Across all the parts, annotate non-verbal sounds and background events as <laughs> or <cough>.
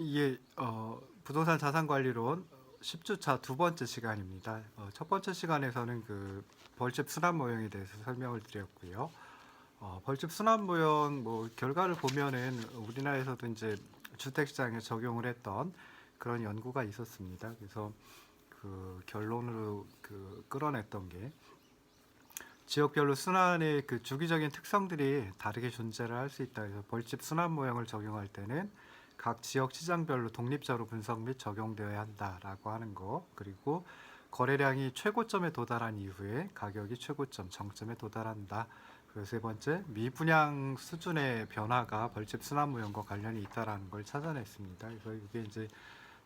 이게 어, 부동산 자산 관리론 10주차 두 번째 시간입니다. 어, 첫 번째 시간에서는 그 벌집 순환 모형에 대해서 설명을 드렸고요. 어, 벌집 순환 모형 뭐 결과를 보면은 우리나라에서도 이제 주택 시장에 적용을 했던 그런 연구가 있었습니다. 그래서 그 결론으로 그 끌어냈던 게 지역별로 순환의 그 주기적인 특성들이 다르게 존재를 할 수 있다. 그래서 벌집 순환 모형을 적용할 때는 각 지역 시장별로 독립적으로 분석 및 적용되어야 한다라고 하는 거. 그리고 거래량이 최고점에 도달한 이후에 가격이 최고점 정점에 도달한다. 그리고 세 번째 미분양 수준의 변화가 벌집 순환 모형과 관련이 있다라는 걸 찾아냈습니다. 그래서 이게 이제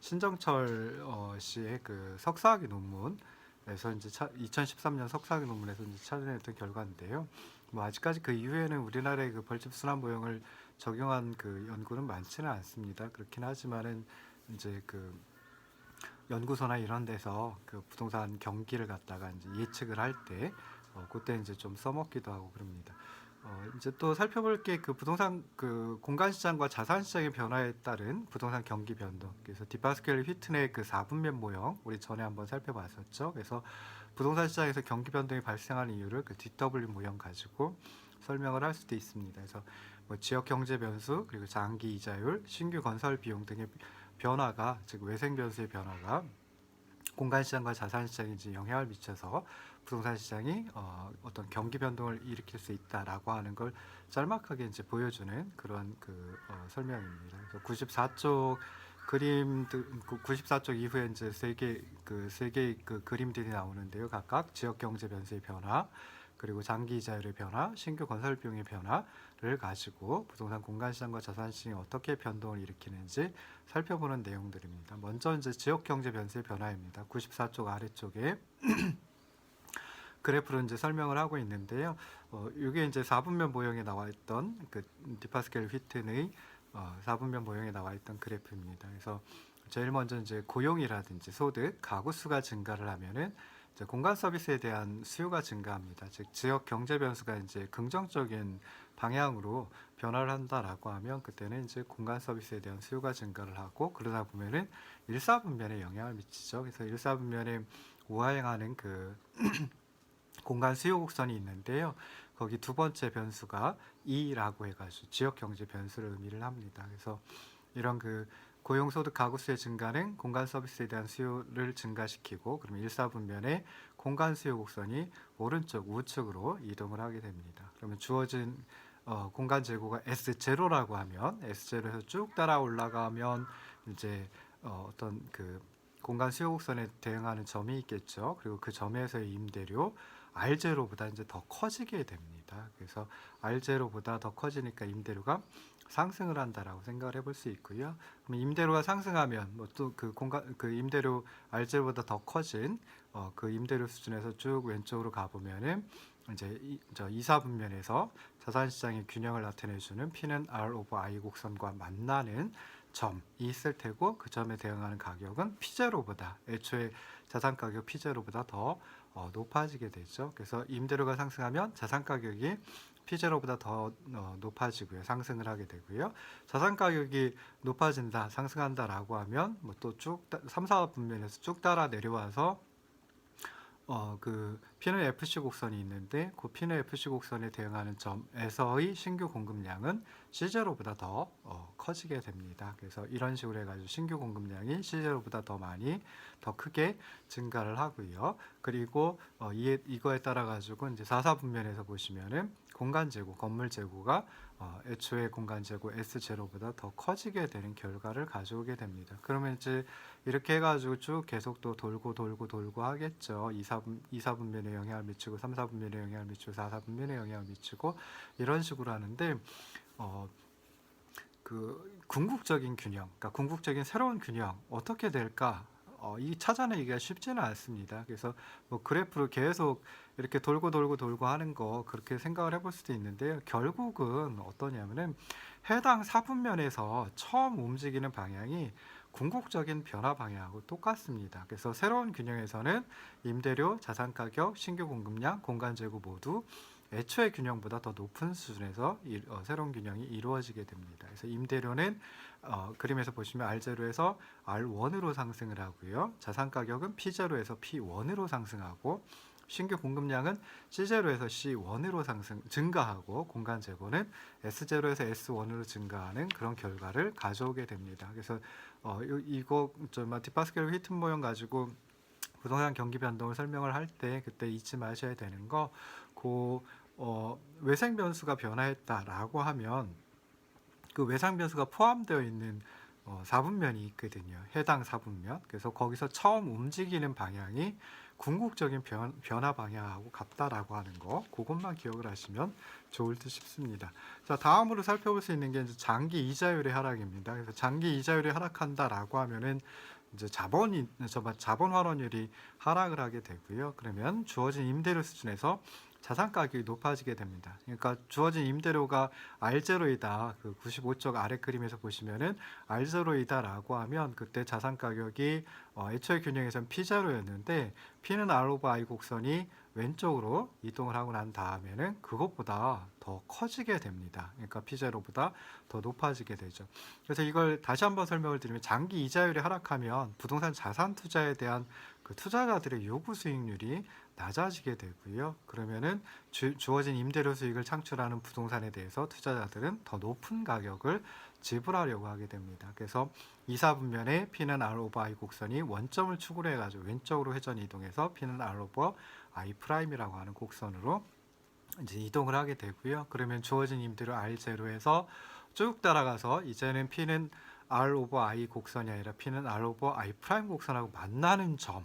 신정철 어, 씨의 그 석사학위 논문에서 이제 차, 2013년 석사학위 논문에서 이제 찾아냈던 결과인데요. 뭐 아직까지 그 이후에는 우리나라의 그 벌집 순환 모형을 적용한 그 연구는 많지는 않습니다. 그렇긴 하지만은 이제 그 연구소나 이런 데서 그 부동산 경기를 갖다가 이제 예측을 할때 어, 그때 이제 좀 써먹기도 하고 그럽니다. 어, 이제 또 살펴볼 게 그 부동산 그 공간 시장과 자산 시장의 변화에 따른 부동산 경기 변동. 그래서 디파스켈 휘튼의 그 4분면 모형 우리 전에 한번 살펴봤었죠. 그래서 부동산 시장에서 경기 변동이 발생하는 이유를 그 DW 모형 가지고 설명을 할 수도 있습니다. 그래서 뭐 지역 경제 변수 그리고 장기 이자율, 신규 건설 비용 등의 변화가 즉 외생 변수의 변화가 공간 시장과 자산 시장에 영향을 미쳐서 부동산 시장이 어, 어떤 경기 변동을 일으킬 수 있다라고 하는 걸 짤막하게 이제 보여주는 그런 그 어, 설명입니다. 그래서 94쪽 그림들 94쪽 이후에 이제 세개그 세 개의 그 그림들이 나오는데요. 각각 지역 경제 변수의 변화 그리고 장기 이자율의 변화, 신규 건설 비용의 변화를 가지고 부동산 공간 시장과 자산 시장이 어떻게 변동을 일으키는지 살펴보는 내용들입니다. 먼저 이제 지역 경제 변수의 변화입니다. 94쪽 아래쪽에 <clears throat> 그래프로 이제 설명을 하고 있는데요. 어, 이게 이제 4분면 모형에 나와 있던 그 디파스켈 휘튼의 어, 4분면 모형에 나와 있던 그래프입니다. 그래서 제일 먼저 이제 고용이라든지 소득, 가구 수가 증가를 하면은 이제 공간 서비스에 대한 수요가 증가합니다. 즉 지역 경제 변수가 이제 긍정적인 방향으로 변화를 한다라고 하면 그때는 이제 공간 서비스에 대한 수요가 증가를 하고 그러다 보면은 일사분면에 영향을 미치죠. 그래서 일사분면에 우하행하는 그 <clears throat> 공간 수요 곡선이 있는데요. 거기 두 번째 변수가 E라고 해가지고 지역 경제 변수를 의미를 합니다. 그래서 이런 그 고용 소득 가구 수의 증가는 공간 서비스에 대한 수요를 증가시키고 그러면 일사분면에 공간 수요 곡선이 오른쪽 우측으로 이동을 하게 됩니다. 그러면 주어진 어, 공간 재고가 S0라고 하면 S0에서 쭉 따라 올라가면 이제 어, 어떤 그 공간 수요 곡선에 대응하는 점이 있겠죠. 그리고 그 점에서의 임대료 R0보다 이제 더 커지게 됩니다. 그래서 R0보다 더 커지니까 임대료가 상승을 한다라고 생각을 해볼 수 있고요. 그럼 임대료가 상승하면 뭐 또 그 공간 그 임대료 R0보다 더 커진 어, 그 임대료 수준에서 쭉 왼쪽으로 가보면은 이제 이, 저 이사 분면에서 자산 시장의 균형을 나타내주는 P는 R 오버 I 곡선과 만나는 점이 있을 테고 그 점에 대응하는 가격은 P0보다 애초에 자산 가격 P0보다 더 어, 높아지게 되죠. 그래서 임대료가 상승하면 자산 가격이 P0보다 더 어, 높아지고요. 상승을 하게 되고요. 자산 가격이 높아진다, 상승한다라고 하면 뭐 또 쭉 3, 4 분면에서 쭉 따라 내려와서 어, 그 P는 FC 곡선이 있는데 그 P는 FC 곡선에 대응하는 점에서의 신규 공급량은 C0보다 더 어, 커지게 됩니다. 그래서 이런 식으로 해가지고 신규 공급량이 C0보다 더 많이 더 크게 증가를 하고요. 그리고 어, 이, 이거에 따라 가지고 이제 4사 분면에서 보시면은 공간 재고, 건물 재고가 어, 애초에 공간 재고 S0보다 더 커지게 되는 결과를 가져오게 됩니다. 그러면 이제 이렇게 해가지고 쭉 계속 또 돌고 돌고 돌고 하겠죠. 2, 4분, 2, 4분면에 영향을 미치고 3, 4분면에 영향을 미치고 4, 4분면에 영향을 미치고 이런 식으로 하는데 어, 그 궁극적인 균형, 그러니까 궁극적인 새로운 균형 어떻게 될까? 어, 이 찾아내기가 쉽지는 않습니다. 그래서 뭐 그래프로 계속 이렇게 돌고 돌고 돌고 하는 거 그렇게 생각을 해볼 수도 있는데요. 결국은 어떠냐면은 해당 사분면에서 처음 움직이는 방향이 궁극적인 변화 방향하고 똑같습니다. 그래서 새로운 균형에서는 임대료, 자산 가격, 신규 공급량, 공간 재고 모두 애초의 균형보다 더 높은 수준에서 이- 어, 새로운 균형이 이루어지게 됩니다. 그래서 임대료는 어, 그림에서 보시면 R0에서 R1으로 상승을 하고요. 자산 가격은 P0에서 P1으로 상승하고 신규 공급량은 C0에서 C1으로 상승 증가하고 공간 재고는 S0에서 S1으로 증가하는 그런 결과를 가져오게 됩니다. 그래서 어, 이- 이거 좀 디파스켈 히트 모형 가지고 부동산 경기 변동을 설명을 할 때 그때 잊지 마셔야 되는 거, 그 어, 외생 변수가 변화했다라고 하면 그 외상 변수가 포함되어 있는 어, 사분면이 있거든요. 해당 사분면. 그래서 거기서 처음 움직이는 방향이 궁극적인 변, 변화 방향하고 같다라고 하는 거. 그것만 기억을 하시면 좋을 듯 싶습니다. 자, 다음으로 살펴볼 수 있는 게 이제 장기 이자율의 하락입니다. 그래서 장기 이자율이 하락한다라고 하면은 이제 자본이 저 자본 환원율이 하락을 하게 되고요. 그러면 주어진 임대료 수준에서 자산 가격이 높아지게 됩니다. 그러니까 주어진 임대료가 R0이다. 그 95쪽 아래 그림에서 보시면은 R0이다라고 하면 그때 자산 가격이 어, 애초에 균형에선 P0였는데 P는 R 오버 I 곡선이 왼쪽으로 이동을 하고 난 다음에는 그것보다 더 커지게 됩니다. 그러니까 P0보다 더 높아지게 되죠. 그래서 이걸 다시 한번 설명을 드리면 장기 이자율이 하락하면 부동산 자산 투자에 대한 그 투자자들의 요구 수익률이 낮아지게 되고요. 그러면은 주, 주어진 임대료 수익을 창출하는 부동산에 대해서 투자자들은 더 높은 가격을 지불하려고 하게 됩니다. 그래서 이사 분면에 P는 R 오버 I 곡선이 원점을 축으로 해가지고 왼쪽으로 회전 이동해서 P는 R 오버 I 프라임이라고 하는 곡선으로 이제 이동을 하게 되고요. 그러면 주어진 임대료 R0에서 쭉 따라가서 이제는 P는 R 오버 I 곡선이 아니라 P는 R 오버 I 프라임 곡선하고 만나는 점,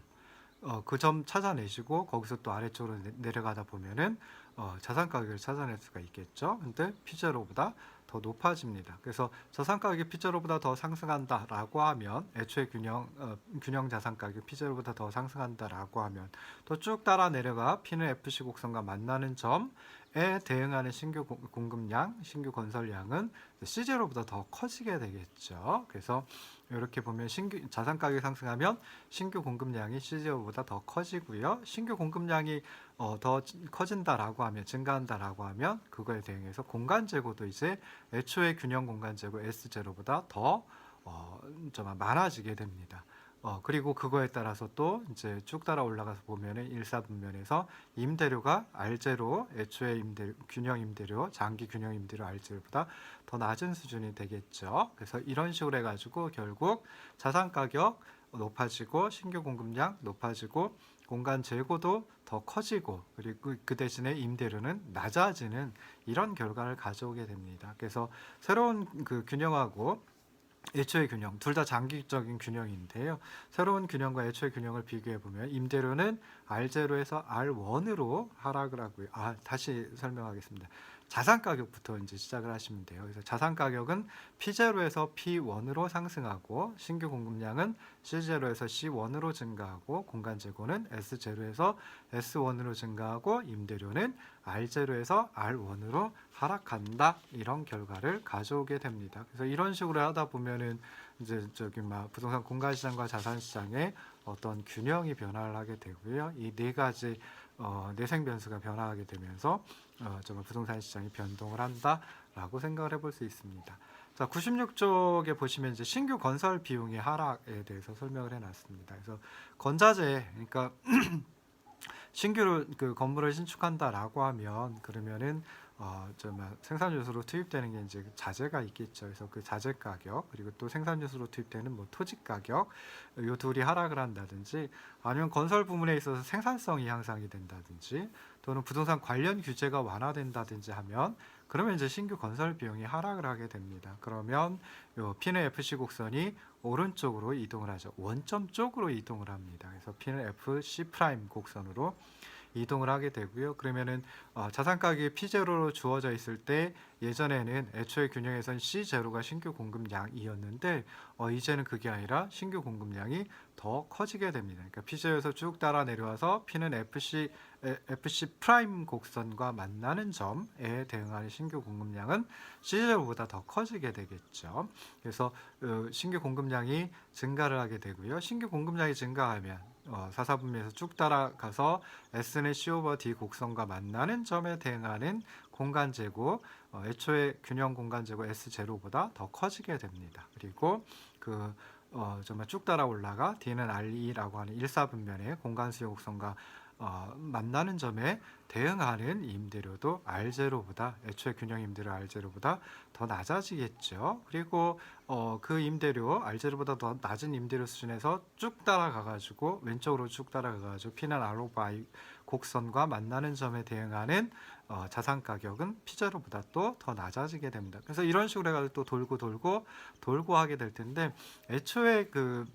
어, 그 점 찾아내시고 거기서 또 아래쪽으로 내, 내려가다 보면은 어, 자산 가격을 찾아낼 수가 있겠죠. 근데 P0보다 더 높아집니다. 그래서 자산 가격이 P0보다 더 상승한다라고 하면 애초에 균형 어, 균형 자산 가격 P0보다 더 상승한다라고 하면 또 쭉 따라 내려가 P는 FC 곡선과 만나는 점에 대응하는 신규 공- 공급량, 신규 건설량은 C0보다 더 커지게 되겠죠. 그래서 이렇게 보면 신규 자산 가격이 상승하면 신규 공급량이 C0보다 더 커지고요. 신규 공급량이 어, 더 지- 커진다라고 하면 증가한다라고 하면 그거에 대응해서 공간 재고도 이제 애초에 균형 공간 재고 S0보다 더 어, 좀 많아지게 됩니다. 어, 그리고 그거에 따라서 또 이제 쭉 따라 올라가서 보면은 일사분면에서 임대료가 R0 애초에 임대 균형 임대료 장기 균형 임대료 R0보다 더 낮은 수준이 되겠죠. 그래서 이런 식으로 해가지고 결국 자산 가격 높아지고 신규 공급량 높아지고 공간 재고도 더 커지고 그리고 그 대신에 임대료는 낮아지는 이런 결과를 가져오게 됩니다. 그래서 새로운 그 균형하고 애초의 균형 둘 다 장기적인 균형인데요. 새로운 균형과 애초의 균형을 비교해 보면 임대료는 R0에서 R1으로 하락을 하고요. 아 다시 설명하겠습니다. 자산 가격부터 이제 시작을 하시면 돼요. 그래서 자산 가격은 P0에서 P1으로 상승하고 신규 공급량은 C0에서 C1으로 증가하고 공간 재고는 S0에서 S1으로 증가하고 임대료는 R0에서 R1으로 하락한다 이런 결과를 가져오게 됩니다. 그래서 이런 식으로 하다 보면은 이제 저기 막 부동산 공간 시장과 자산 시장의 어떤 균형이 변화를 하게 되고요. 이 네 가지 어, 내생 변수가 변화하게 되면서 어, 정말 부동산 시장이 변동을 한다라고 생각을 해볼 수 있습니다. 자, 96쪽에 보시면 이제 신규 건설 비용의 하락에 대해서 설명을 해놨습니다. 그래서 건자재, 그러니까 <clears throat> 신규로 그 건물을 신축한다라고 하면 그러면은 어, 정말 생산 요소로 투입되는 게 이제 자재가 있겠죠. 그래서 그 자재 가격 그리고 또 생산 요소로 투입되는 뭐 토지 가격 요 둘이 하락을 한다든지 아니면 건설 부문에 있어서 생산성이 향상이 된다든지 또는 부동산 관련 규제가 완화된다든지 하면 그러면 이제 신규 건설 비용이 하락을 하게 됩니다. 그러면 요 P는 FC 곡선이 오른쪽으로 이동을 하죠. 원점 쪽으로 이동을 합니다. 그래서 P는 FC 프라임 곡선으로 이동을 하게 되고요. 그러면은 어, 자산 가격이 P0로 주어져 있을 때 예전에는 애초에 균형에선 C0가 신규 공급량이었는데 어, 이제는 그게 아니라 신규 공급량이 더 커지게 됩니다. 그러니까 P0에서 쭉 따라 내려와서 P는 FC 에, FC 프라임 곡선과 만나는 점에 대응하는 신규 공급량은 C0보다 더 커지게 되겠죠. 그래서 어, 신규 공급량이 증가를 하게 되고요. 신규 공급량이 증가하면 어, 사사분면에서 쭉 따라가서 S는 C 오버 D 곡선과 만나는 점에 대응하는 공간 재고 어, 애초에 균형 공간 제곱 S 제로보다 더 커지게 됩니다. 그리고 그 어, 정말 쭉 따라 올라가 D는 R2라고 하는 1사분면의 공간 수요 곡선과 어, 만나는 점에 대응하는 임대료도 R0보다 애초에 균형 임대료 R0보다 더 낮아지겠죠. 그리고 어, 그 임대료 R0보다 더 낮은 임대료 수준에서 쭉 따라가 가지고 왼쪽으로 쭉 따라가 가지고 오버 I 곡선과 만나는 점에 대응하는 어, 자산 가격은 P0보다 또 더 낮아지게 됩니다. 그래서 이런 식으로 해가지고 또 돌고 돌고 돌고 하게 될 텐데 애초에 그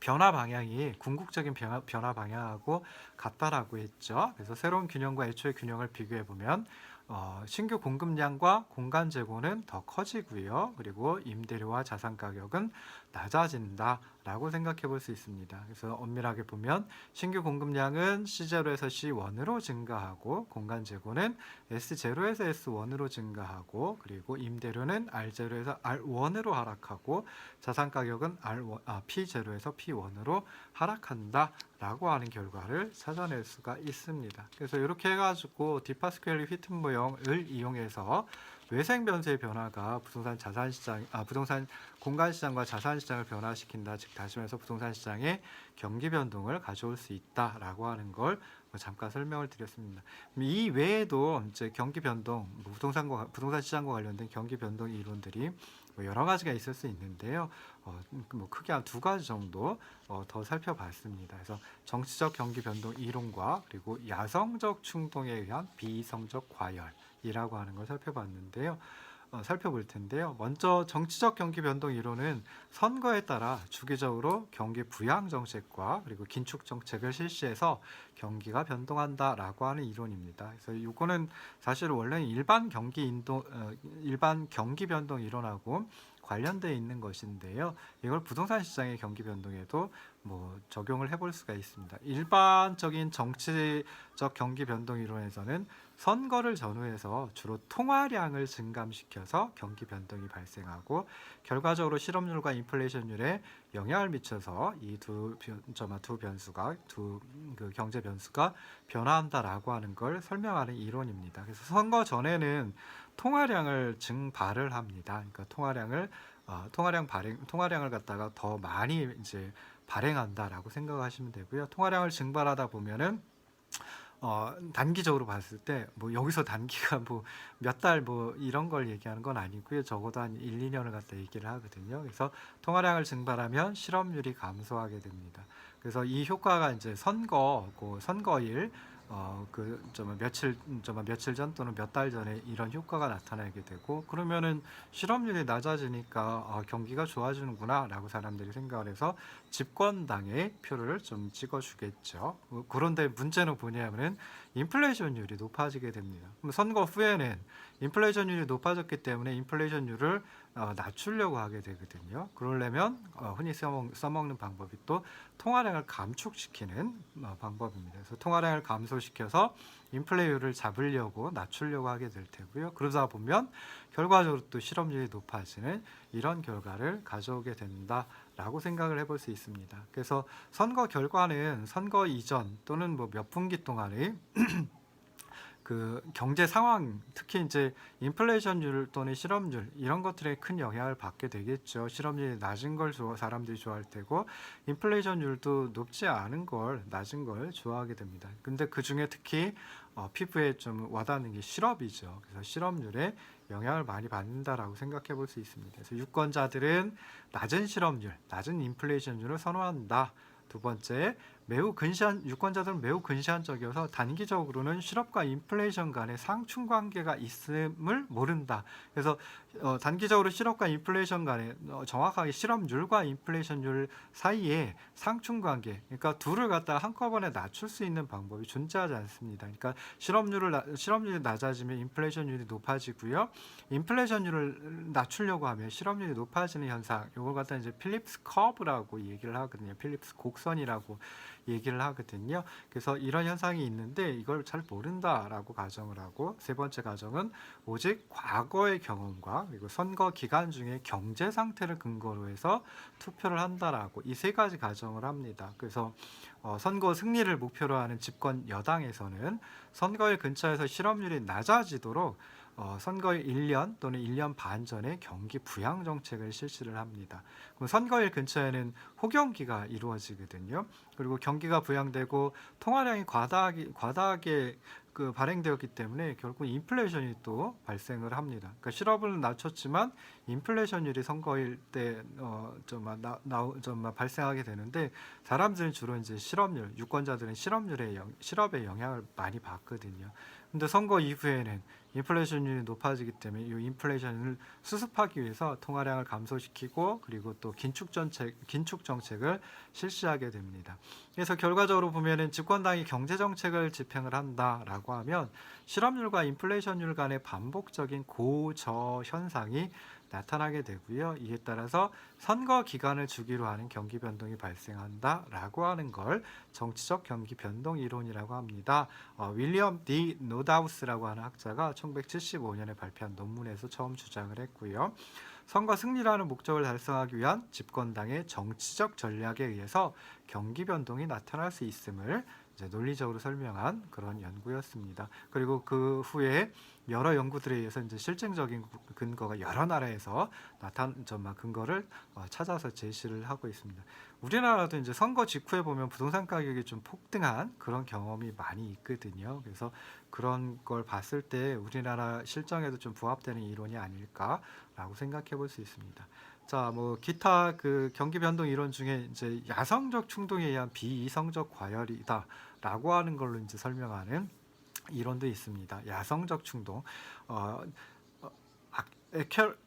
변화 방향이 궁극적인 변화, 변화 방향하고 같다라고 했죠. 그래서 새로운 균형과 애초의 균형을 비교해 보면 어, 신규 공급량과 공간 재고는 더 커지고요. 그리고 임대료와 자산 가격은 낮아진다 라고 생각해 볼 수 있습니다. 그래서 엄밀하게 보면 신규 공급량은 C0에서 C1으로 증가하고 공간 재고는 S0에서 S1으로 증가하고 그리고 임대료는 R0에서 R1으로 하락하고 자산 가격은 R1, 아, P0에서 P1으로 하락한다 라고 하는 결과를 찾아낼 수가 있습니다. 그래서 이렇게 해가지고 디파스켈리 휘튼 모형을 이용해서 외생 변수의 변화가 부동산 자산 시장, 아, 부동산 공간 시장과 자산 시장을 변화시킨다. 즉 다시 말해서 부동산 시장의 경기 변동을 가져올 수 있다라고 하는 걸뭐 잠깐 설명을 드렸습니다. 이 외에도 이제 경기 변동, 뭐 부동산과 부동산 시장과 관련된 경기 변동 이론들이 뭐 여러 가지가 있을 수 있는데요. 어, 뭐 크게 한 두 가지 정도 어, 더 살펴봤습니다. 그래서 정치적 경기 변동 이론과 그리고 야성적 충동에 의한 비이성적 과열 이라고 하는 걸 살펴봤는데요. 어, 살펴볼 텐데요. 먼저 정치적 경기 변동 이론은 선거에 따라 주기적으로 경기 부양 정책과 그리고 긴축 정책을 실시해서 경기가 변동한다라고 하는 이론입니다. 그래서 이거는 사실 원래 일반 경기 인도 어, 일반 경기 변동 이론하고 관련되어 있는 것인데요. 이걸 부동산 시장의 경기 변동에도 뭐 적용을 해볼 수가 있습니다. 일반적인 정치적 경기 변동 이론에서는 선거를 전후해서 주로 통화량을 증감시켜서 경기 변동이 발생하고 결과적으로 실업률과 인플레이션율에 영향을 미쳐서 이두 두 변수가 두 그 경제 변수가 변화한다라고 하는 걸 설명하는 이론입니다. 그래서 선거 전에는 통화량을 증발을 합니다. 그러니까 통화량을 어, 통화량 발행 통화량을 갖다가 더 많이 이제 발행한다라고 생각하시면 되고요. 통화량을 증발하다 보면은 어, 단기적으로 봤을 때 뭐 여기서 단기가 <laughs> 뭐 몇 달 뭐 이런 걸 얘기하는 건 아니고요. 적어도 한 1, 2년을 갖다 얘기를 하거든요. 그래서 통화량을 증발하면 실업률이 감소하게 됩니다. 그래서 이 효과가 이제 선거, 그 선거일 어그좀 며칠 좀 며칠 전 또는 몇 달 전에 이런 효과가 나타나게 되고 그러면은 실업률이 낮아지니까 어, 경기가 좋아지는구나라고 사람들이 생각을 해서 집권당의 표를 좀 찍어주겠죠. 어, 그런데 문제는 뭐냐면은 인플레이션율이 높아지게 됩니다. 그럼 선거 후에는 인플레이션율이 높아졌기 때문에 인플레이션율을 어, 낮추려고 하게 되거든요. 그러려면 어, 흔히 써먹, 써먹 는 방법이 또 통화량을 감축시키는 어, 방법입니다. 그래서 통화량을 감소시켜서 인플레이율을 잡으려고 낮추려고 하게 될 테고요. 그러다 보면 결과적으로 또 실업률이 높아지는 이런 결과를 가져오게 된다 라고 생각을 해볼 수 있습니다. 그래서 선거 결과는 선거 이전 또는 뭐 몇 분기 동안의 <clears throat> 그 경제 상황 특히 이제 인플레이션율 또는 실업률 이런 것들에 큰 영향을 받게 되겠죠. 실업률이 낮은 걸 사람들이 좋아할 테고 인플레이션율도 높지 않은 걸 낮은 걸 좋아하게 됩니다. 근데 그 중에 특히 어, 피부에 좀 와닿는 게 실업이죠. 그래서 실업률에 영향을 많이 받는다라고 생각해 볼 수 있습니다. 그래서 유권자들은 낮은 실업률, 낮은 인플레이션율을 선호한다. 두 번째, 매우 근시한 유권자들은 매우 근시안적이어서 단기적으로는 실업과 인플레이션 간의 상충 관계가 있음을 모른다. 그래서 어, 단기적으로 실업과 인플레이션 간에 어, 정확하게 실업률과 인플레이션율 사이에 상충 관계, 그러니까 둘을 갖다 한꺼번에 낮출 수 있는 방법이 존재하지 않습니다. 그러니까 실업률을 나, 실업률이 낮아지면 인플레이션율이 높아지고요. 인플레이션율을 낮추려고 하면 실업률이 높아지는 현상, 이걸 갖다 이제 필립스 커브라고 얘기를 하거든요. 필립스 곡선이라고 얘기를 하거든요. 그래서 이런 현상이 있는데 이걸 잘 모른다라고 가정을 하고 세 번째 가정은 오직 과거의 경험과 그리고 선거 기간 중에 경제 상태를 근거로 해서 투표를 한다라고 이 세 가지 가정을 합니다. 그래서 어, 선거 승리를 목표로 하는 집권 여당에서는 선거일 근처에서 실업률이 낮아지도록 어, 선거일 1년 또는 1년 반 전에 경기 부양 정책을 실시를 합니다. 그럼 선거일 근처에는 호경기가 이루어지거든요. 그리고 경기가 부양되고 통화량이 과다하게, 과다하게 그 발행되었기 때문에 결국 인플레이션이 또 발생을 합니다. 그러니까 실업을 낮췄지만 인플레이션율이 선거일 때어좀 나, 나, 좀 발생하게 되는데 사람들은 주로 이제 실업률, 유권자들은 실업률에 영, 실업에 영향을 많이 받거든요. 근데 선거 이후에는 인플레이션율이 높아지기 때문에 이 인플레이션을 수습하기 위해서 통화량을 감소시키고 그리고 또 긴축 정책 긴축 정책을 실시하게 됩니다. 그래서 결과적으로 보면은 집권당이 경제 정책을 집행을 한다라고 하면 실업률과 인플레이션율 간의 반복적인 고저 현상이 나타나게 되고요. 이에 따라서 선거 기간을 주기로 하는 경기 변동이 발생한다라고 하는 걸 정치적 경기 변동 이론이라고 합니다. 어, 윌리엄 디 노다우스라고 하는 학자가 1975년에 발표한 논문에서 처음 주장을 했고요. 선거 승리라는 목적을 달성하기 위한 집권당의 정치적 전략에 의해서 경기 변동이 나타날 수 있음을 논리적으로 설명한 그런 연구였습니다. 그리고 그 후에 여러 연구들에 의해서 이제 실증적인 근거가 여러 나라에서 나타난 점만 근거를 어, 찾아서 제시를 하고 있습니다. 우리나라도 이제 선거 직후에 보면 부동산 가격이 좀 폭등한 그런 경험이 많이 있거든요. 그래서 그런 걸 봤을 때 우리나라 실정에도 좀 부합되는 이론이 아닐까라고 생각해 볼 수 있습니다. 자, 뭐 기타 그 경기 변동 이론 중에 이제 야성적 충동에 의한 비이성적 과열이다 라고 하는 걸로 이제 설명하는 이론도 있습니다. 야성적 충동. 어, 어,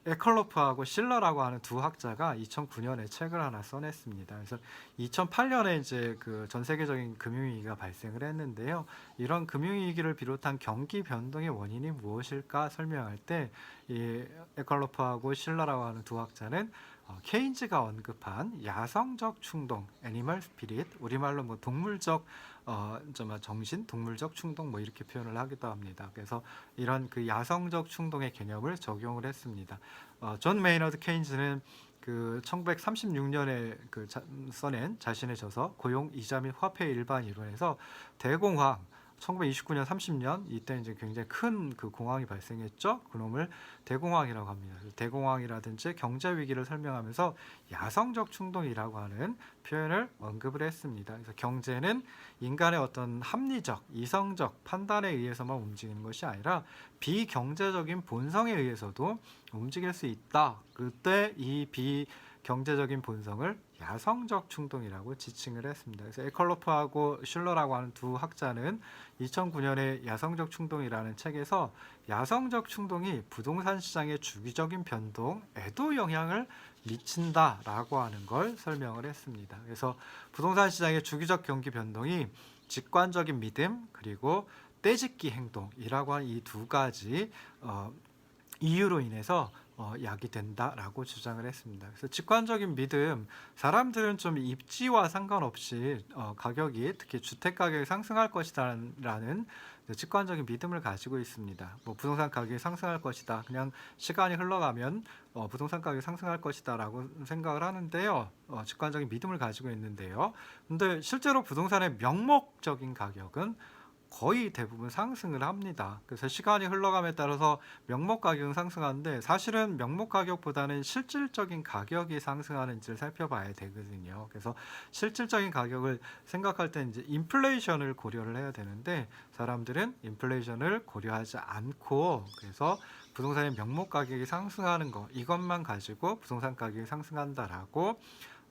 에컬로프하고 실러라고 하는 두 학자가 2009년에 책을 하나 써냈습니다. 그래서 2008년에 이제 그 전 세계적인 금융위기가 발생을 했는데요. 이런 금융위기를 비롯한 경기 변동의 원인이 무엇일까 설명할 때 이 에컬로프하고 실러라고 하는 두 학자는 어, 케인즈가 언급한 야성적 충동, 애니멀 스피릿, 우리말로 뭐 동물적 어, 좀 정신, 동물적 충동 뭐 이렇게 표현을 하기도 합니다. 그래서 이런 그 야성적 충동의 개념을 적용을 했습니다. 어, 존 메이너드 케인즈는 그 1936년에 그 자, 써낸 자신의 저서 고용 이자 및 화폐 일반 이론에서 대공황 1929년 30년 이때 이제 굉장히 큰 그 공황이 발생했죠. 그놈을 대공황이라고 합니다. 대공황이라든지 경제 위기를 설명하면서 야성적 충동이라고 하는 표현을 언급을 했습니다. 그래서 경제는 인간의 어떤 합리적, 이성적 판단에 의해서만 움직이는 것이 아니라 비경제적인 본성에 의해서도 움직일 수 있다. 그때 이 비경제적인 본성을 야성적 충동이라고 지칭을 했습니다. 그래서 에컬로프하고 슐러라고 하는 두 학자는 2009년에 야성적 충동이라는 책에서 야성적 충동이 부동산 시장의 주기적인 변동에도 영향을 미친다라고 하는 걸 설명을 했습니다. 그래서 부동산 시장의 주기적 경기 변동이 직관적인 믿음 그리고 떼짓기 행동이라고 하는 이 두 가지 어, 이유로 인해서 어, 야기된다라고 주장을 했습니다. 그래서 직관적인 믿음, 사람들은 좀 입지와 상관없이 어, 가격이 특히 주택 가격이 상승할 것이다라는 그 직관적인 믿음을 가지고 있습니다. 뭐 부동산 가격이 상승할 것이다. 그냥 시간이 흘러가면 어, 부동산 가격이 상승할 것이다라고 생각을 하는데요. 어, 직관적인 믿음을 가지고 있는데요. 근데 실제로 부동산의 명목적인 가격은 거의 대부분 상승을 합니다. 그래서 시간이 흘러감에 따라서 명목 가격은 상승하는데 사실은 명목 가격보다는 실질적인 가격이 상승하는지를 살펴봐야 되거든요. 그래서 실질적인 가격을 생각할 때 이제 인플레이션을 고려를 해야 되는데 사람들은 인플레이션을 고려하지 않고 그래서 부동산의 명목 가격이 상승하는 거 이것만 가지고 부동산 가격이 상승한다라고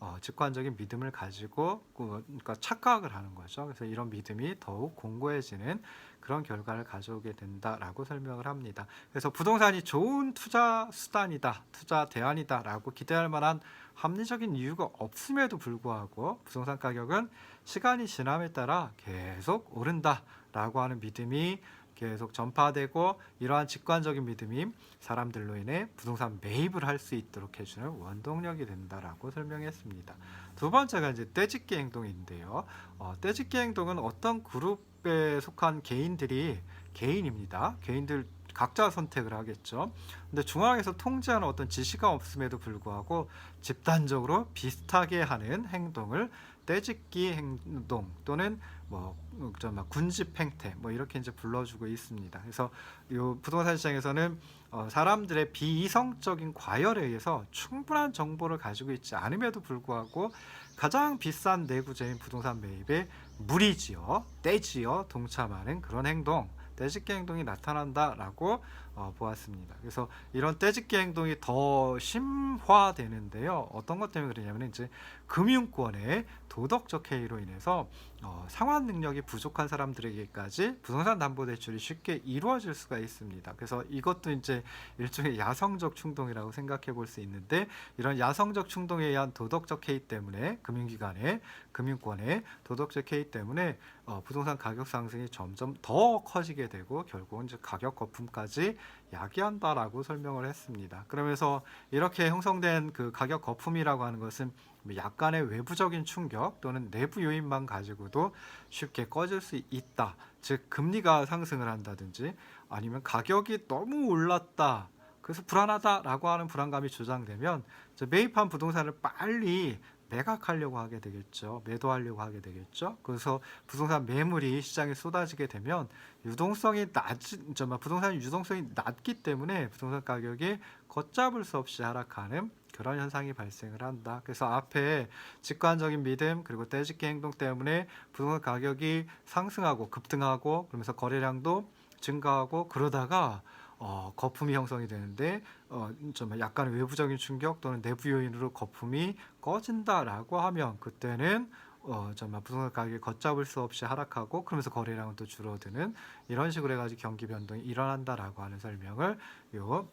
어, 직관적인 믿음을 가지고 그, 그러니까 착각을 하는 거죠. 그래서 이런 믿음이 더욱 공고해지는 그런 결과를 가져오게 된다라고 설명을 합니다. 그래서 부동산이 좋은 투자 수단이다, 투자 대안이다라고 기대할 만한 합리적인 이유가 없음에도 불구하고 부동산 가격은 시간이 지남에 따라 계속 오른다라고 하는 믿음이 계속 전파되고 이러한 직관적인 믿음이 사람들로 인해 부동산 매입을 할 수 있도록 해주는 원동력이 된다라고 설명했습니다. 두 번째가 이제 떼짓기 행동인데요. 어, 떼짓기 행동은 어떤 그룹에 속한 개인들이 개인입니다. 개인들 각자 선택을 하겠죠. 근데 중앙에서 통제하는 어떤 지시가 없음에도 불구하고 집단적으로 비슷하게 하는 행동을 떼짓기 행동 또는 뭐좀 군집 행태 뭐 이렇게 이제 불러주고 있습니다. 그래서 이 부동산 시장에서는 어, 사람들의 비이성적인 과열에 의해서 충분한 정보를 가지고 있지 않음에도 불구하고 가장 비싼 내구재인 부동산 매입에 무리지어 떼지어 동참하는 그런 행동 떼짓기 행동이 나타난다라고 어, 보았습니다. 그래서 이런 떼짓기 행동이 더 심화되는데요. 어떤 것 때문에 그러냐면 이제 금융권의 도덕적 해이로 인해서 어, 상환 능력이 부족한 사람들에게까지 부동산 담보 대출이 쉽게 이루어질 수가 있습니다. 그래서 이것도 이제 일종의 야성적 충동이라고 생각해 볼 수 있는데 이런 야성적 충동에 의한 도덕적 해이 때문에 금융기관의 금융권의 도덕적 해이 때문에 어, 부동산 가격 상승이 점점 더 커지게 되고 결국은 이제 가격 거품까지 야기한다라고 설명을 했습니다. 그러면서 이렇게 형성된 그 가격 거품이라고 하는 것은 뭐 약간의 외부적인 충격 또는 내부 요인만 가지고도 쉽게 꺼질 수 있다. 즉 금리가 상승을 한다든지 아니면 가격이 너무 올랐다. 그래서 불안하다라고 하는 불안감이 조장되면 매입한 부동산을 빨리 매각하려고 하게 되겠죠. 매도하려고 하게 되겠죠. 그래서 부동산 매물이 시장에 쏟아지게 되면 유동성이 낮은 부동산 유동성이 낮기 때문에 부동산 가격이 걷잡을 수 없이 하락하는 그런 현상이 발생을 한다. 그래서 앞에 직관적인 믿음 그리고 떼짓기 행동 때문에 부동산 가격이 상승하고 급등하고 그러면서 거래량도 증가하고 그러다가 어, 거품이 형성이 되는데 어, 좀 약간 외부적인 충격 또는 내부 요인으로 거품이 꺼진다라고 하면 그때는 어, 정말 부동산 가격이 걷잡을 수 없이 하락하고 그러면서 거래량은 또 줄어드는 이런 식으로 해가지고 경기 변동이 일어난다라고 하는 설명을 요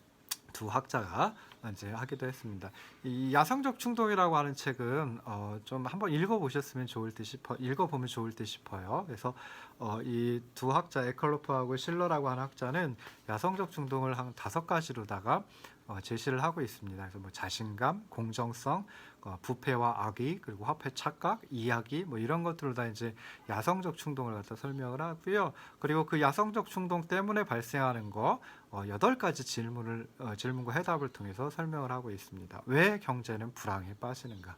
두 학자가 이제 하기도 했습니다. 이 야성적 충동이라고 하는 책은 어, 좀 한번 읽어보셨으면 좋을 듯 싶어 읽어보면 좋을 듯 싶어요. 그래서 어, 이 두 학자 에컬로프하고 실러라고 하는 학자는 야성적 충동을 한 다섯 가지로다가 어, 제시를 하고 있습니다. 그래서 뭐 자신감, 공정성, 어, 부패와 악의, 그리고 화폐 착각, 이야기 뭐 이런 것들로 다 이제 야성적 충동을 갖다 설명을 하고요. 그리고 그 야성적 충동 때문에 발생하는 거 어, 여덟 가지 질문을 어, 질문과 해답을 통해서 설명을 하고 있습니다. 왜 경제는 불황에 빠지는가?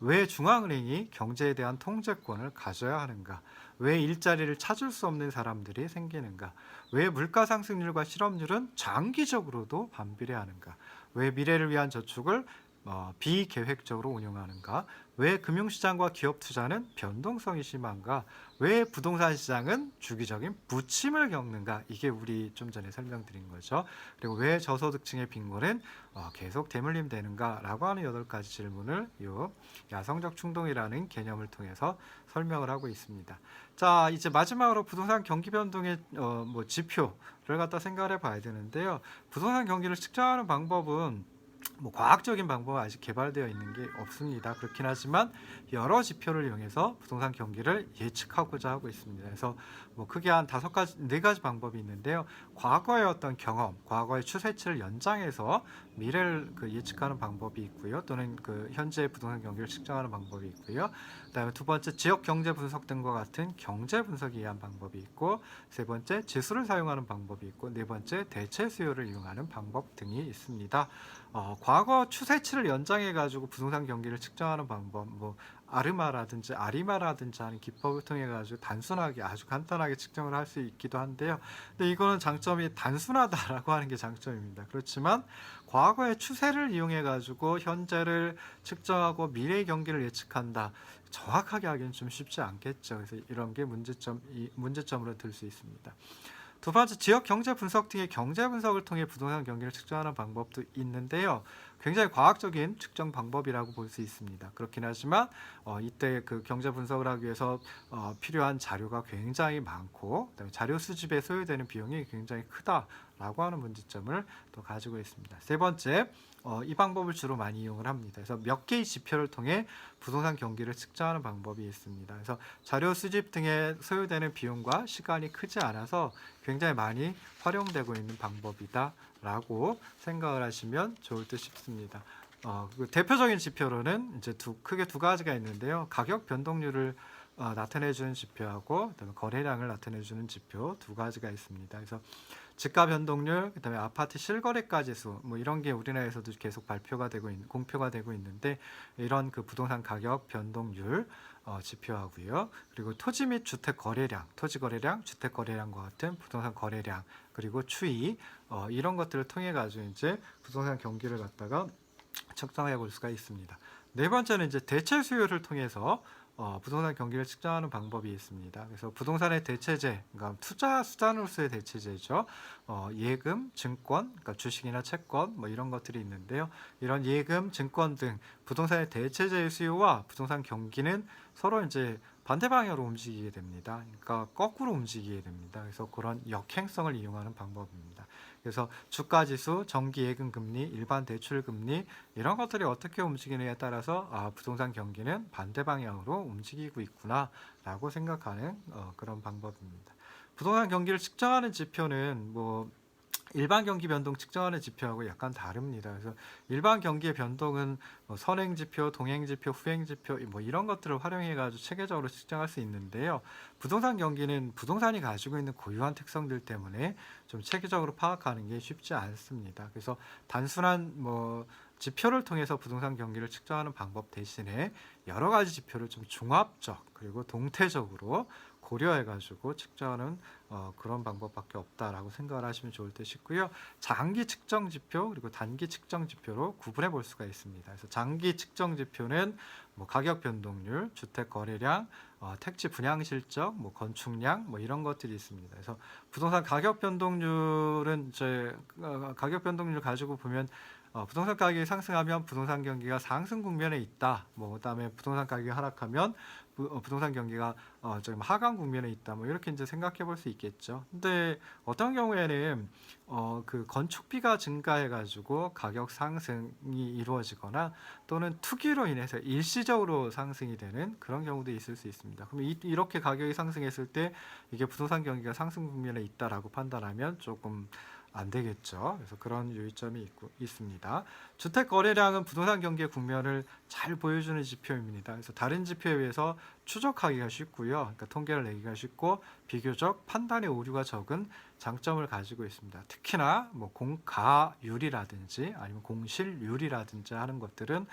왜 중앙은행이 경제에 대한 통제권을 가져야 하는가? 왜 일자리를 찾을 수 없는 사람들이 생기는가? 왜 물가 상승률과 실업률은 장기적으로도 반비례하는가? 왜 미래를 위한 저축을 어, 비계획적으로 운영하는가? 왜 금융시장과 기업 투자는 변동성이 심한가? 왜 부동산 시장은 주기적인 부침을 겪는가? 이게 우리 좀 전에 설명드린 거죠. 그리고 왜 저소득층의 빈곤은 어, 계속 대물림 되는가라고 하는 여덟 가지 질문을 요 야성적 충동이라는 개념을 통해서 설명을 하고 있습니다. 자 이제 마지막으로 부동산 경기 변동의 어, 뭐 지표를 갖다 생각을 해봐야 되는데요. 부동산 경기를 측정하는 방법은 뭐 과학적인 방법은 아직 개발되어 있는 게 없습니다. 그렇긴 하지만 여러 지표를 이용해서 부동산 경기를 예측하고자 하고 있습니다. 그래서 뭐 크게 한 다섯 가지, 네 가지 방법이 있는데요. 과거의 어떤 경험, 과거의 추세치를 연장해서 미래를 그 예측하는 방법이 있고요. 또는 그 현재 부동산 경기를 측정하는 방법이 있고요. 그다음에 두 번째 지역 경제 분석 등과 같은 경제 분석에 의한 방법이 있고 세 번째 지수를 사용하는 방법이 있고 네 번째 대체 수요를 이용하는 방법 등이 있습니다. 어, 과거 추세치를 연장해 가지고 부동산 경기를 측정하는 방법 뭐 아르마라든지 아리마라든지 하는 기법을 통해 가지고 단순하게 아주 간단하게 측정을 할 수 있기도 한데요. 근데 이거는 장점이 단순하다라고 하는 게 장점입니다. 그렇지만 과거의 추세를 이용해 가지고 현재를 측정하고 미래의 경기를 예측한다. 정확하게 하기는 좀 쉽지 않겠죠. 그래서 이런 게 문제점 이 문제점으로 들 수 있습니다. 두 번째 지역 경제 분석 등의 경제 분석을 통해 부동산 경기를 측정하는 방법도 있는데요. 굉장히 과학적인 측정 방법이라고 볼 수 있습니다. 그렇긴 하지만 어, 이때 그 경제 분석을 하기 위해서 어, 필요한 자료가 굉장히 많고 그다음에 자료 수집에 소요되는 비용이 굉장히 크다라고 하는 문제점을 또 가지고 있습니다. 세 번째 어, 이 방법을 주로 많이 이용을 합니다. 그래서 몇 개의 지표를 통해 부동산 경기를 측정하는 방법이 있습니다. 그래서 자료 수집 등에 소요되는 비용과 시간이 크지 않아서 굉장히 많이 활용되고 있는 방법이다라고 생각을 하시면 좋을 듯 싶습니다. 어, 그 대표적인 지표로는 이제 두 크게 두 가지가 있는데요. 가격 변동률을 어, 나타내주는 지표하고 그다음에 거래량을 나타내주는 지표 두 가지가 있습니다. 그래서 집가 변동률, 그다음에 아파트 실거래가 지수 뭐 이런 게 우리나라에서도 계속 발표가 되고 있, 공표가 되고 있는데 이런 그 부동산 가격 변동률 어, 지표하고요. 그리고 토지 및 주택 거래량, 토지 거래량, 주택 거래량과 같은 부동산 거래량 그리고 추이 어, 이런 것들을 통해 가지고 이제 부동산 경기를 갖다가 측정해 볼 수가 있습니다. 네 번째는 이제 대체 수요를 통해서 어, 부동산 경기를 측정하는 방법이 있습니다. 그래서 부동산의 대체재, 그러니까 투자 수단으로서의 대체재죠. 어, 예금, 증권, 그러니까 주식이나 채권 뭐 이런 것들이 있는데요. 이런 예금, 증권 등 부동산의 대체재의 수요와 부동산 경기는 서로 이제 반대 방향으로 움직이게 됩니다. 그러니까 거꾸로 움직이게 됩니다. 그래서 그런 역행성을 이용하는 방법입니다. 그래서 주가 지수, 정기 예금 금리, 일반 대출 금리 이런 것들이 어떻게 움직이느냐에 따라서 아, 부동산 경기는 반대 방향으로 움직이고 있구나라고 생각하는 어, 그런 방법입니다. 부동산 경기를 측정하는 지표는 뭐 일반 경기 변동 측정하는 지표하고 약간 다릅니다. 그래서 일반 경기의 변동은 뭐 선행 지표, 동행 지표, 후행 지표 뭐 이런 것들을 활용해 가지고 체계적으로 측정할 수 있는데요. 부동산 경기는 부동산이 가지고 있는 고유한 특성들 때문에 좀 체계적으로 파악하는 게 쉽지 않습니다. 그래서 단순한 뭐 지표를 통해서 부동산 경기를 측정하는 방법 대신에 여러 가지 지표를 좀 종합적 그리고 동태적으로 고려해 가지고 측정하는 어, 그런 방법밖에 없다라고 생각을 하시면 좋을 듯 싶고요. 장기 측정 지표 그리고 단기 측정 지표로 구분해 볼 수가 있습니다. 그래서 장기 측정 지표는 뭐 가격 변동률, 주택 거래량, 어, 택지 분양 실적, 뭐 건축량 뭐 이런 것들이 있습니다. 그래서 부동산 가격 변동률은 이제 어, 가격 변동률 가지고 보면 어, 부동산 가격이 상승하면 부동산 경기가 상승 국면에 있다. 뭐 그다음에 부동산 가격이 하락하면 부, 어, 부동산 경기가 어, 좀 하강 국면에 있다. 뭐 이렇게 이제 생각해 볼 수 있겠죠. 근데 어떤 경우에는 어, 그 건축비가 증가해 가지고 가격 상승이 이루어지거나 또는 투기로 인해서 일시적으로 상승이 되는 그런 경우도 있을 수 있습니다. 그럼 이, 이렇게 가격이 상승했을 때 이게 부동산 경기가 상승 국면에 있다라고 판단하면 조금 안 되겠죠. 그래서 그런 요점이 있고, 있습니다. 주택 거래량은 부동산 경기의 국면을 잘 보여주는 지표입니다. 그래서 다른 지표에 비해서 추적하기가 쉽고요. 그러니까 통계를 내기가 쉽고 비교적 판단의 오류가 적은 장점을 가지고 있습니다. 특히나 뭐 공가율이라든지 아니면 공실률이라든지 하는 것들은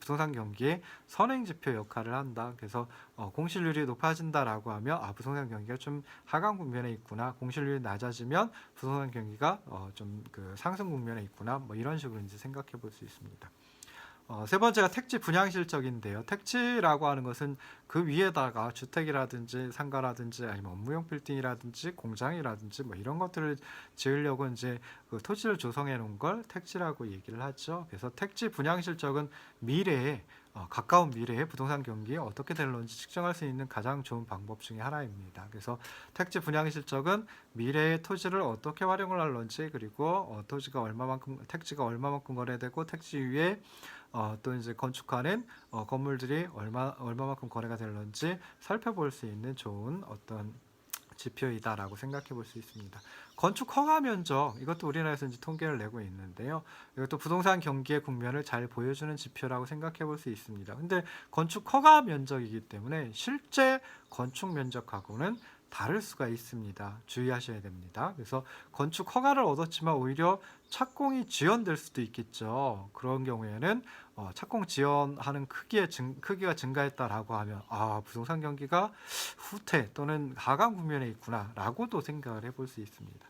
부동산 경기의 선행 지표 역할을 한다. 그래서 어, 공실률이 높아진다라고 하면 아 부동산 경기가 좀 하강 국면에 있구나. 공실률이 낮아지면 부동산 경기가 어, 좀 그 상승 국면에 있구나. 뭐 이런 식으로 이제 생각해 볼 수 있습니다. 어, 세 번째가 택지 분양 실적인데요. 택지라고 하는 것은 그 위에다가 주택이라든지 상가라든지 아니면 업무용 빌딩이라든지 공장이라든지 뭐 이런 것들을 지으려고 이제 그 토지를 조성해 놓은 걸 택지라고 얘기를 하죠. 그래서 택지 분양 실적은 미래에 어, 가까운 미래에 부동산 경기에 어떻게 될런지 측정할 수 있는 가장 좋은 방법 중에 하나입니다. 그래서 택지 분양 실적은 미래의 토지를 어떻게 활용을 할런지 그리고 어, 토지가 얼마만큼 택지가 얼마만큼 거래되고 택지 위에 어, 또 이제 건축하는 어, 건물들이 얼마 얼마만큼 거래가 될런지 살펴볼 수 있는 좋은 어떤 지표이다라고 생각해 볼 수 있습니다. 건축 허가 면적 이것도 우리나라에서 이제 통계를 내고 있는데요. 이것도 부동산 경기의 국면을 잘 보여주는 지표라고 생각해 볼 수 있습니다. 근데 건축 허가 면적이기 때문에 실제 건축 면적하고는 다를 수가 있습니다. 주의하셔야 됩니다. 그래서 건축 허가를 얻었지만 오히려 착공이 지연될 수도 있겠죠. 그런 경우에는 어, 착공 지연하는 크기의 증, 크기가 증가했다라고 하면 아 부동산 경기가 후퇴 또는 하강 국면에 있구나라고도 생각을 해볼 수 있습니다.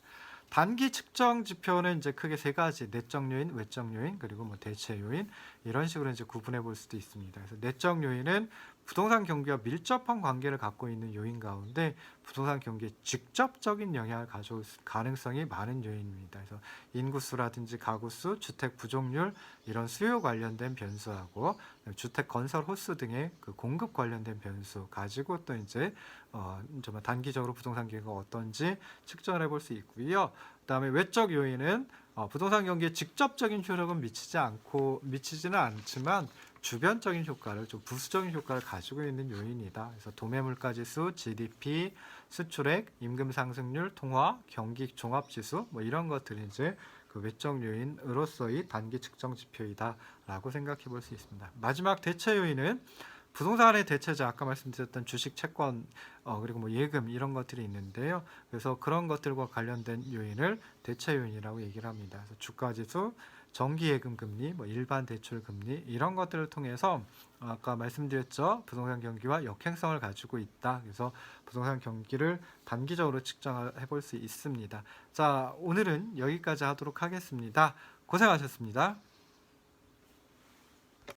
단기 측정 지표는 이제 크게 세 가지 내적 요인, 외적 요인, 그리고 뭐 대체 요인 이런 식으로 이제 구분해 볼 수도 있습니다. 그래서 내적 요인은 부동산 경기와 밀접한 관계를 갖고 있는 요인 가운데 부동산 경기에 직접적인 영향을 가져올 가능성이 많은 요인입니다. 그래서 인구수라든지 가구수, 주택 부족률 이런 수요 관련된 변수하고 주택 건설 호수 등의 그 공급 관련된 변수 가지고 또 이제 어, 좀 단기적으로 부동산 경기가 어떤지 측정을 해볼 수 있고요. 그다음에 외적 요인은 어, 부동산 경기에 직접적인 효력은 미치지 않고 미치지는 않지만 주변적인 효과를 좀 부수적인 효과를 가지고 있는 요인이다. 그래서 도매물가 지수, GDP, 수출액, 임금 상승률, 통화, 경기 종합 지수 뭐 이런 것들이 이제 그 외적 요인으로서의 단기 측정 지표이다라고 생각해 볼 수 있습니다. 마지막 대체 요인은 부동산의 대체자 아까 말씀드렸던 주식, 채권 어, 그리고 뭐 예금 이런 것들이 있는데요. 그래서 그런 것들과 관련된 요인을 대체 요인이라고 얘기를 합니다. 그래서 주가 지수, 정기 예금 금리, 뭐 일반 대출 금리 이런 것들을 통해서 아까 말씀드렸죠. 부동산 경기와 역행성을 가지고 있다. 그래서 부동산 경기를 단기적으로 측정해 볼 수 있습니다. 자, 오늘은 여기까지 하도록 하겠습니다. 고생하셨습니다.